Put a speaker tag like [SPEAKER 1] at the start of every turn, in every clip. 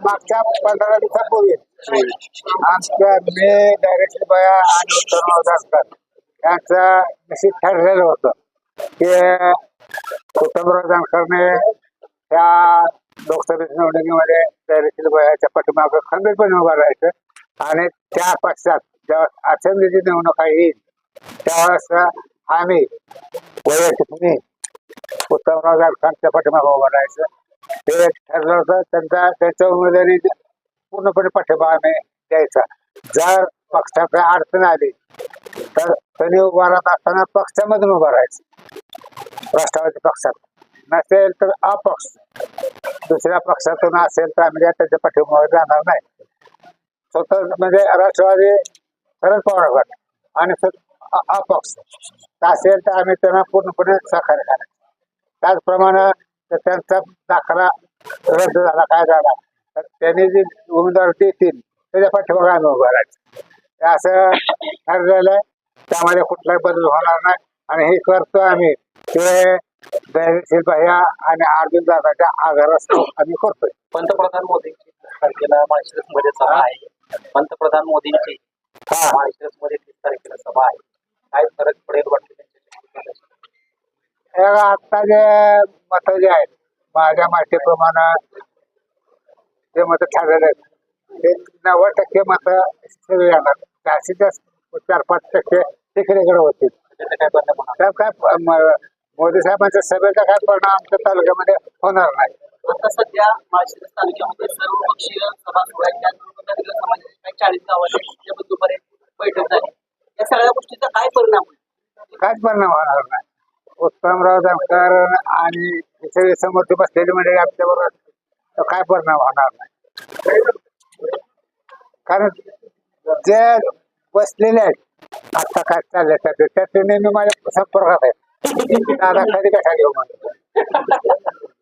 [SPEAKER 1] मागच्या पंधरा दिवसापूर्वी. आमच्या मी डायरेक्टर बाया आणि उत्तर दासकर यांचं निश्चित ठरलेलं होतं की उत्तमराव जानकरने त्या लोकसभेच्या निवडणुकीमध्ये डायरेक्टर बायाच्या पाठीमागं खंबीरपणे उभं राहायचं आणि त्या पश्चात जेव्हा असेंब्लीची निवडणूक येईल त्यावेळेस आम्ही वैयक्तिक मी उत्तमराव जानकरांच्या पाठीमागं उभं राहायचं. ते ठरलं होतं त्यांचा त्यांच्या उमेदवारी पूर्णपणे पाठिंबा आम्ही द्यायचा. जर पक्षाकडे अडचण आली तर त्यांनी उभा राहत असताना पक्षामधून उभा राहायचं. राष्ट्रवादी पक्षात. नसेल तर अपक्ष. दुसऱ्या पक्षातून असेल तर आम्ही त्याच्या पाठिंबा जाणार नाही. स्वतः म्हणजे राष्ट्रवादी शरद पवार गट आणि अपक्ष. असेल तर आम्ही त्यांना पूर्णपणे सहकार्य करायचं त्याचप्रमाणे तर त्यांचा दाखला रद्द झाला. काय झाला? तर त्यांनी जे उमेदवार देतील त्याच्या पाठीमागे आम्ही उभं राहायचं. असं ठरलेलं आहे. त्यामध्ये कुठलाही बदल होणार नाही. आणि हे करतो आम्ही. ते धैर्यशील भैया आणि अर्जुन दादाच्या आग्रहास आम्ही करतोय.
[SPEAKER 2] पंतप्रधान मोदींची तीस तारखेला माळशिरसमध्ये सभा आहे. पंतप्रधान मोदींची माळशिरसमध्ये तीस तारखेला सभा आहे. काय फरक पडेल वाटतं त्यांच्या
[SPEAKER 1] हे आता जे मत जे आहेत माझ्या माहितीप्रमाणे जे मत ठरलेले आहेत ते नव्वद टक्के मत सगळे येणार. जास्तीत जास्त चार पाच टक्के तिकडे होतील.
[SPEAKER 2] त्याचा काय
[SPEAKER 1] मोदी साहेबांच्या सभेचा काय परिणाम आमच्या तालुक्यामध्ये होणार नाही.
[SPEAKER 2] आता सध्या माळशिरस तालुक्यामध्ये सर्वपक्षीय सभा सुरू आहे काही चाळीस गावांची दुपारी बैठक झाली. या सगळ्या गोष्टीचा काय परिणाम होईल?
[SPEAKER 1] काहीच परिणाम होणार नाही. उत्तमराव जानकर आणि सगळे समोरचे बसलेले म्हणजे आमच्या बरोबर काय परिणाम होणार नाही. कारण जे बसलेले आहेत आता काय चाललंय त्याचे त्याचे नेहमी माझ्या संपर्कात आहे दादा कधी कशा घेऊ म्हणून?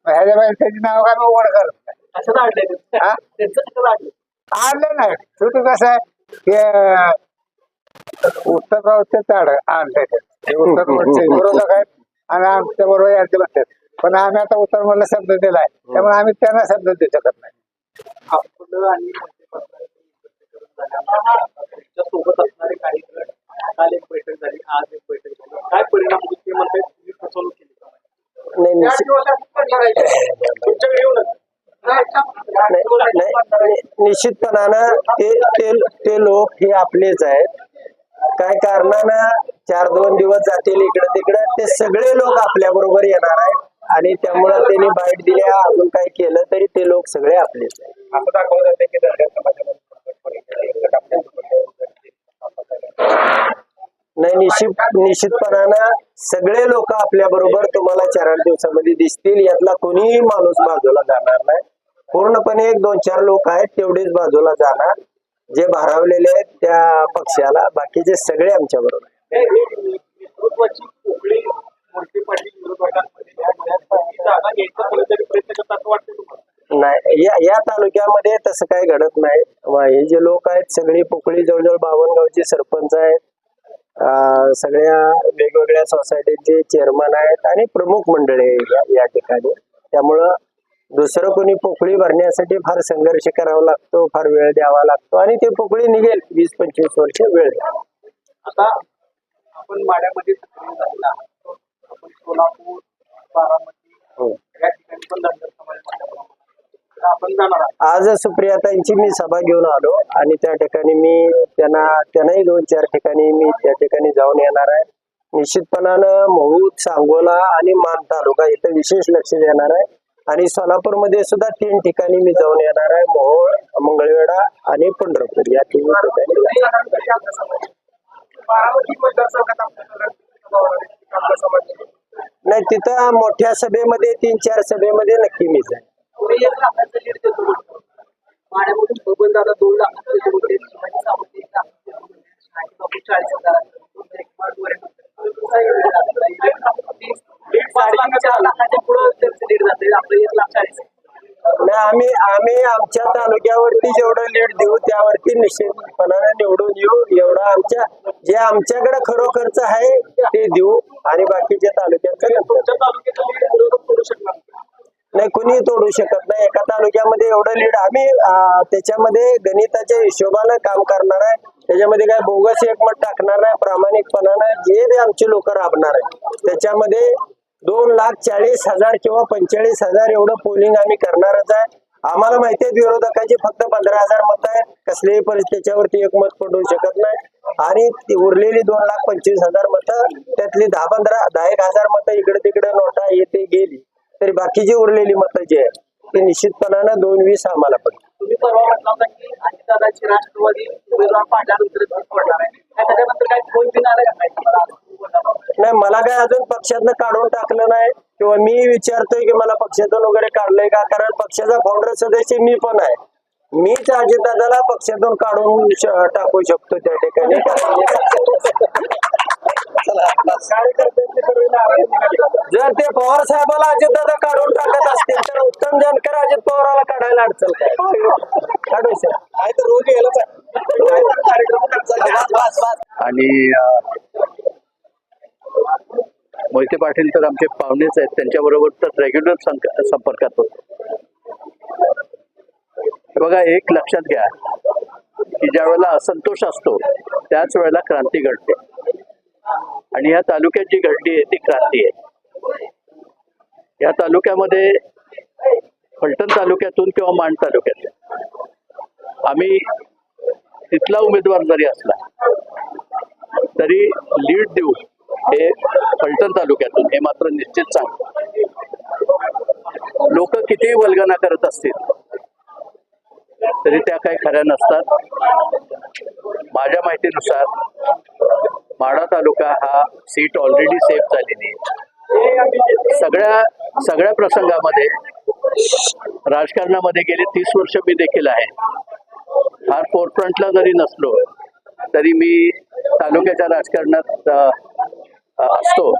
[SPEAKER 1] ह्याच्या बाहेर त्याची नाव काय मी ओढ करत नाही.
[SPEAKER 2] असं काढलं? त्यांचं कसं काढलं
[SPEAKER 1] आणलं नाही. शेवटी कसं आहे की उत्तररावचे ताड आणले ते उत्तरवरचे विरोधक आहेत. आणि आमच्या बरोबर यांचे म्हणतात पण आम्ही आता उत्तरमधला शब्द दिलाय. त्यामुळे आम्ही त्यांना शब्द देऊ शकत नाही.
[SPEAKER 2] आपलं आणि तुमच्यासोबत असणारे काही जण काल एक बैठक झाली आज एक बैठक झाली. काय परिणाम होईल ते म्हणतात तुम्ही फसवणूक केली
[SPEAKER 3] नाही. निश्चितपणानं ते ते ते लोक हे आपलेच आहेत. काय कारणानं चार दोन दिवस जातील इकडं तिकडं. ते सगळे लोक आपल्या बरोबर येणार आहेत. आणि त्यामुळं त्यांनी बाईट दिल्या अजून काय केलं तरी ते लोक सगळे आपलेच आहेत.
[SPEAKER 2] असं दाखवलं जाते की समाजामध्ये
[SPEAKER 3] नाही निश्चित निश्चितपणानं सगळे लोक आपल्या बरोबर तुम्हाला चार आठ दिवसामध्ये दिसतील. यातला कोणीही माणूस बाजूला जाणार नाही. पूर्णपणे एक दोन चार लोक आहेत तेवढेच बाजूला जाणार. जे भारावलेले आहेत त्या पक्षाला. बाकीचे सगळे आमच्या बरोबर.
[SPEAKER 2] नेतृत्वाची पोकळी मोठी पाटील विरोधकांमध्ये. या बऱ्याच जागा घ्यायचा कुणीतरी प्रयत्न करतात असं वाटतं तुम्हाला?
[SPEAKER 3] नाही या या तालुक्यामध्ये तसं काही घडत नाही. हे जे लोक आहेत सगळी पोकळी जवळजवळ बावन्न गावचे सरपंच आहेत. सगळ्या वेगवेगळ्या सोसायटीचे चेअरमन आहेत आणि प्रमुख मंडळी या- ठिकाणी. त्यामुळं दुसरं कोणी पोकळी भरण्यासाठी फार संघर्ष करावा लागतो फार वेळ द्यावा लागतो आणि ते पोकळी निघेल वीस पंचवीस वर्ष वेळ
[SPEAKER 2] आता आपण माड्यामध्ये सक्रिय झालेला आहात आपण सोलापूर बारामती
[SPEAKER 3] हो.
[SPEAKER 2] या ठिकाणी पण धनगर समाज मोठ्या प्रमाणात आपण जाणार आहात.
[SPEAKER 3] आज सुप्रियाताईंची मी सभा घेऊन आलो आणि त्या ठिकाणी मी त्यांना त्यांनाही दोन चार ठिकाणी मी त्या ठिकाणी जाऊन येणार आहे. निश्चितपणानं महूद सांगोला आणि मान तालुका इथं विशेष लक्ष देणार आहे. आणि सोलापूरमध्ये सुद्धा तीन ठिकाणी मी जाऊन येणार आहे. मोहोळ मंगळवेढा आणि पंढरपूर या तीन ठिकाणी.
[SPEAKER 2] बारामती मतदारसंघात आपल्या समाज
[SPEAKER 3] नाही तिथं मोठ्या सभेमध्ये तीन चार सभेमध्ये नक्की मी जाईन
[SPEAKER 2] पुढे एक लाखाचं लीड देतो म्हणतो. माड्यामधून बबन दादा दोन लाखाचं देतो म्हणते. शिवाजी सावंत एक लाखाचं देतो म्हणते. शहाजी बापू चाळीस हजाराचं एक मार्ग वर आहे म्हणते. लीड साडेचार लाखाच्या पुढं त्यांचं लीड जाते आपलं एक लाख चाळीस
[SPEAKER 3] नाही आम्ही आम्ही आमच्या तालुक्यावरती जेवढं लीड देऊ त्यावरती निश्चितपणाने निवडून येऊ. एवढं आमच्या जे आमच्याकडे खरोखरच आहे ते देऊ. आणि बाकीच्या
[SPEAKER 2] शकणार
[SPEAKER 3] नाही कुणी तोडू शकत नाही. एका तालुक्यामध्ये एवढं लीड आम्ही त्याच्यामध्ये गणिताच्या हिशोबानं काम करणार आहे. त्याच्यामध्ये काय बोगस एकमत टाकणार नाही प्रामाणिकपणानं जे बी आमची लोक राबणार आहे त्याच्यामध्ये दोन लाख चाळीस हजार किंवा पंचेचाळीस हजार एवढं पोलिंग आम्ही करणारच आहे. आम्हाला माहिती आहे विरोधकांची फक्त पंधरा हजार मत आहेत. कसल्याही परिस्थिती त्याच्यावरती एक मत पडू शकत नाही. आणि ती उरलेली दोन लाख पंचवीस हजार मतं त्यातली दहा पंधरा दहा एक हजार मतं इकडे तिकडे नोटा येते गेली. तरी बाकीची उरलेली मतं जी आहे ती निश्चितपणानं दोन वीस आम्हाला पडली
[SPEAKER 2] राष्ट्रवादी
[SPEAKER 3] नाही मला काय अजून पक्षातनं काढून टाकलं नाही किंवा मी विचारतोय की मला पक्षातून वगैरे काढलंय का? कारण पक्षाचा फाउंडर सदस्य मी पण आहे. मीच अजितदादाला पक्षातून काढून टाकू शकतो त्या ठिकाणी. जर ते पवार साहेबाला अजितदादा काढून टाकत असतील तर उत्तम जानकर अजित पवाराला काढायला अडचण काय? काढू शकतो. रोज
[SPEAKER 4] आणि मोहिते पाटील तर आमचे पाहुणेच आहेत. त्यांच्याबरोबर तर रेग्युलर संपर्कात होतो. बघा एक लक्षात घ्या की ज्या वेळेला असंतोष असतो त्याच वेळेला क्रांती घडते. आणि या तालुक्यात जी घडली आहे ती क्रांती आहे. या तालुक्यामध्ये फलटण तालुक्यातून किंवा माण तालुक्यात आम्ही तिथला उमेदवार जरी असला तरी लीड देऊ हे फलटण तालुक्यातून हे मात्र निश्चित सांग लोक कितीही वल्गना करत असतील तरी त्या काही खऱ्या नसतात. माझ्या माहितीनुसार माढा तालुका हा सीट ऑलरेडी सेफ झालेली आहे. सगळ्या सगळ्या प्रसंगामध्ये राजकारणामध्ये गेले तीस वर्ष मी देखील आहे. फार फोरफ्रंटला जरी नसलो तरी मी तालुक्याच्या राजकारणात असतो.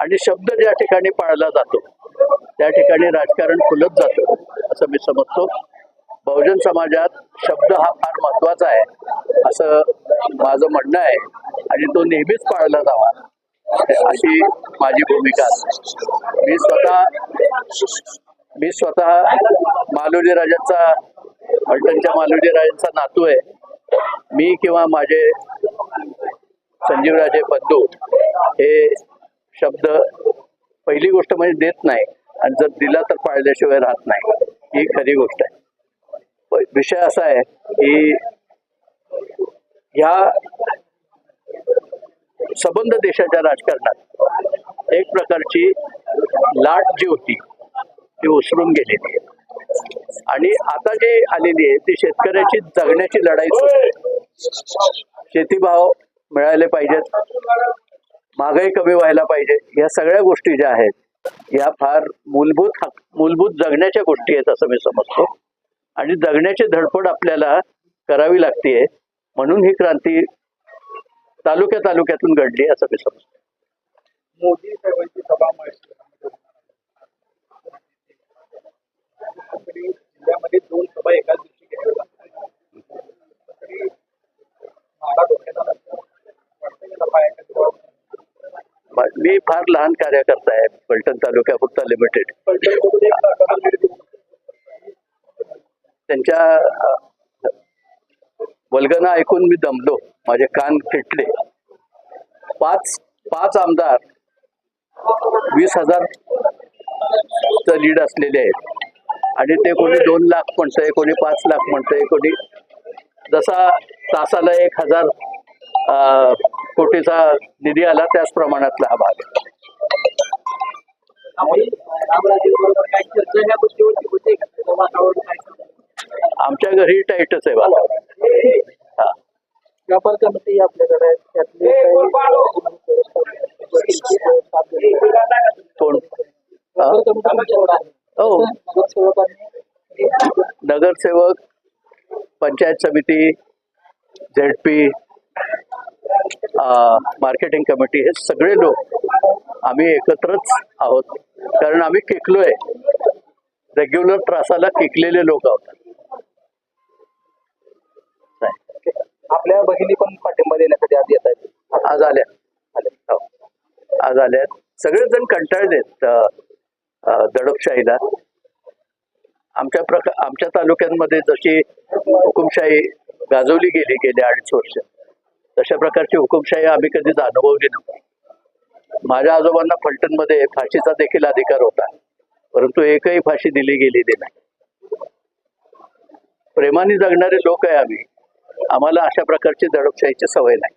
[SPEAKER 4] आणि शब्द ज्या ठिकाणी पाळला जातो त्या ठिकाणी राजकारण फुलत जातं असं मी समजतो. बहुजन समाजात शब्द हा फार महत्त्वाचा आहे असं माझं म्हणणं आहे. आणि तो नेहमीच पाळला जावा अशी माझी भूमिका मी स्वतः मी स्वतः मालोजी राजांचा फलटणच्या मालोजी राजांचा नातू आहे. मी किंवा माझे संजीवराजे बंधू हे शब्द पहिली गोष्ट म्हणजे देत नाही आणि जर दिला तर पाळल्याशिवाय राहत नाही. ही खरी गोष्ट आहे. विषय असा आहे की ह्या सबंध देशाच्या राजकारणात एक प्रकारची लाट जी होती ती उसरून गेलेली आहे. आणि आता जी आलेली आहे ती शेतकऱ्याची जगण्याची लढाई शेतीभाव मिळाले पाहिजेत. महागाई कमी व्हायला पाहिजे. या सगळ्या गोष्टी ज्या आहेत या फार मूलभूत हक मूलभूत जगण्याच्या गोष्टी आहेत असं मी समजतो. आणि जगण्याची धडपड आपल्याला करावी लागते म्हणून ही क्रांती तालुक्या तालुक्यातून घडली असं मी समजतो.
[SPEAKER 1] मोदी साहेबांची सभा जिल्ह्यामध्ये दोन सभा एकाच दिवशी घ्याव्या लागतात तरी माडा धोक्यात आला तर वाटतं की सभा एका दिवसात
[SPEAKER 4] मी फार लहान कार्यकर्ता आहे. फलटण तालुक्यापुरता लिमिटेड. त्यांच्या वल्गना ऐकून मी दमलो. माझे कान फिटले. पाच पाच आमदार वीस हजार लीड असलेले आहेत. आणि ते कोणी दोन लाख म्हणतंय कोणी पाच लाख म्हणतंय कोणी जसा तासाला एक हजार कोटीचा निधी आला त्याच प्रमाणातला हा भाग. आमच्या घरी टाईटच आहे बाबा.
[SPEAKER 2] व्यापार कमिटी आपल्याकडे
[SPEAKER 4] कोण हो. नगरसेवक पंचायत समिती झेडपी मार्केटिंग कमिटी हे सगळे लोक आम्ही एकत्रच आहोत. कारण आम्ही किकलोय. रेग्युलर त्रासाला किकलेले लोक आहोत.
[SPEAKER 3] आपल्या भगिनी पण पाठिंबा देण्यासाठी आज येत आहेत.
[SPEAKER 4] आज आल्या. हो. आज आल्या सगळेजण कंटाळलेत दडपशाहीला. आमच्या प्रका आमच्या तालुक्यांमध्ये जशी हुकुमशाही गाजवली गेली गेल्या अडीच वर्ष. तशा प्रकारची हुकुमशाही आम्ही कधीच अनुभवली नव्हती. माझ्या आजोबांना फलटणमध्ये फाशीचा देखील अधिकार होता परंतु एकही फाशी दिली गेलेली नाही. प्रेमाने जगणारे लोक आहे आम्ही. आम्हाला अशा प्रकारची दडपशाहीची सवय नाही.